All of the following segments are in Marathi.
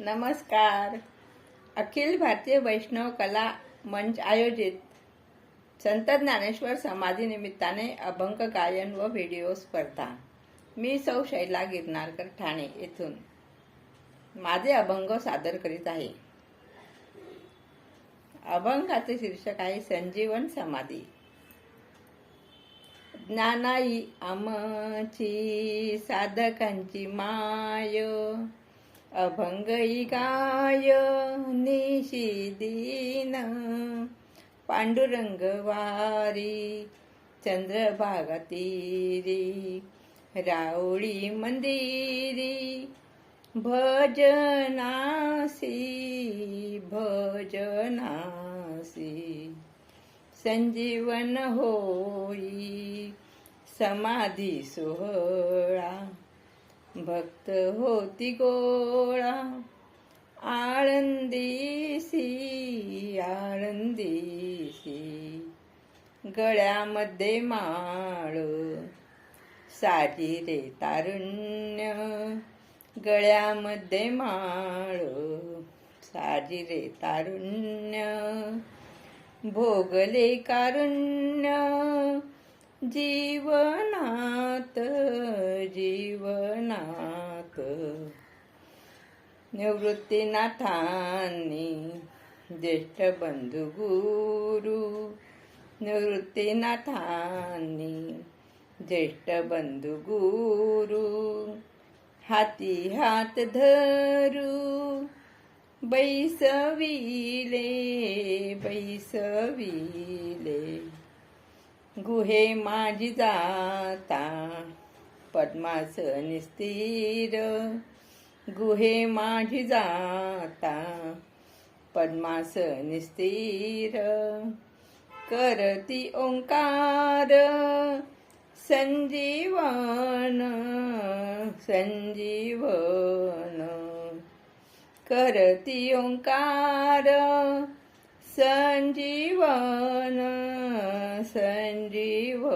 नमस्कार. अखिल भारतीय वैष्णव कला मंच आयोजित संत ज्ञानेश्वर समाधी निमित्ताने अभंग गायन व व्हिडिओ स्पर्धा. मी सौ शैला गिरनारकर ठाणे येथून माझे अभंग सादर करीत आहे. अभंगाचे शीर्षक आहे संजीवन समाधी. ज्ञानाई आमची साधकांची माय. अभंगई गाय निशिदीन पांडुरंग वारी चंद्रभागा तीरी रावळी मंदिरी भजनासी भजनासी। संजीवन होई समाधी सोहळा। भक्त होती गोळा. आळंदीसी आळंदीसी. गळ्यामध्ये माळ. साजी रे तारुण्य. गळ्यामध्ये माळ. साजी रे तारुण्य. भोगले कारुण्य. जीवनात जीवनात. निवृत्तीनाथांनी ज्येष्ठ बंधू गुरु निवृत्तीनाथांनी ज्येष्ठ बंधू गुरु हाती हात धरू बैसविले बैसविले. गुहे माझी जाता पद्मासन स्थिर गुहे माझी जाता पद्मासन स्थिर करती ओंकार संजीवन संजीवन. करती ओंकार संजीवन. संजीवन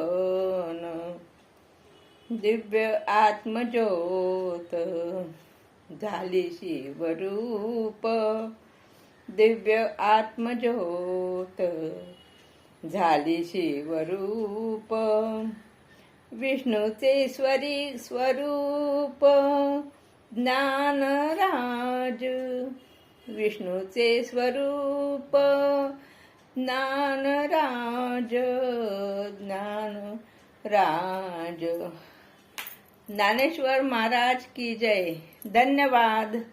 दिव्य आत्मज्योत झाली शिवरूप दिव्य आत्मज्योत झाली शिवरूप विष्णूचे स्वरी स्वरूप ज्ञानराज विष्णूचे स्वरूप જ્ઞાન રાજ જ્ઞાન રાજ. જ્ઞાનેશ્વર મહારાજ કી જય. ધન્યવાદ.